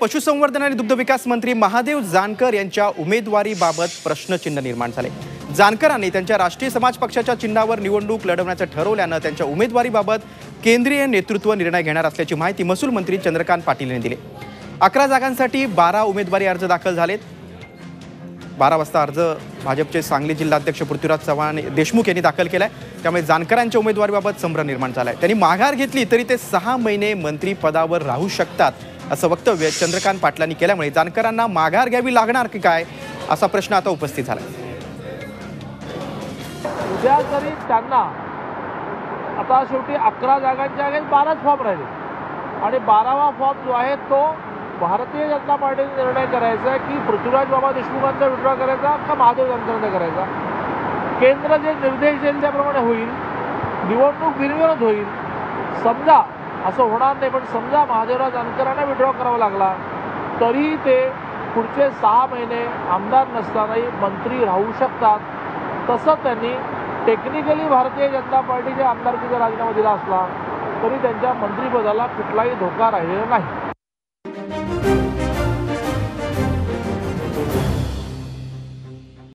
पशुसंवर्धन आणि दुग्धविकास मंत्री महादेव जानकर यांच्या उमेदवारीबाबत प्रश्नचिन्ह निर्माण झाले. जानकरांनी त्यांच्या राष्ट्रीय समाज पक्षाच्या चिन्हावर निवडणूक लढवण्याचं ठरवल्यानं त्यांच्या उमेदवारीबाबत केंद्रीय नेतृत्व निर्णय घेणार असल्याची माहिती महसूल मंत्री चंद्रकांत पाटील यांनी दिली. अकरा जागांसाठी बारा उमेदवारी अर्ज दाखल झालेत. बारा वाजता अर्ज भाजपचे सांगली जिल्हाध्यक्ष पृथ्वीराज चव्हाण देशमुख यांनी दाखल केला आहे त्यामुळे जानकरांच्या उमेदवारीबाबत संभ्रम निर्माण झाला आहे त्यांनी माघार घेतली तरी ते सहा महिने मंत्रीपदावर राहू शकतात असं वक्तव्य चंद्रकांत पाटलांनी केल्यामुळे जानकरांना माघार घ्यावी लागणार की काय असा प्रश्न आता उपस्थित झाला उद्या जरी त्यांना आता शेवटी अकरा जागांच्या आगे बाराच फॉर्म राहिले. आणि बारावा फॉर्म जो आहे तो भारतीय जनता पार्टीने निर्णय करायचा आहे की पृथ्वीराज बाबा देशमुखांचा विड्रॉ करायचा का महादेव जानकरांचा करायचा? केंद्र जे निर्देश देईल त्याप्रमाणे होईल निवडणूक बिनविरोध होईल समजा असं होणार नाही पण समजा महादेवराव जानकरांना विड्रॉ करावा लागला तरी ते पुढचे सहा महिने आमदार नसतानाही मंत्री राहू शकतात. तसं त्यांनी टेक्निकली भारतीय जनता पार्टीच्या आमदारकीचा राजीनामा दिला असला तरी त्यांच्या मंत्रिपदाला कुठलाही धोका राहिलेला नाही.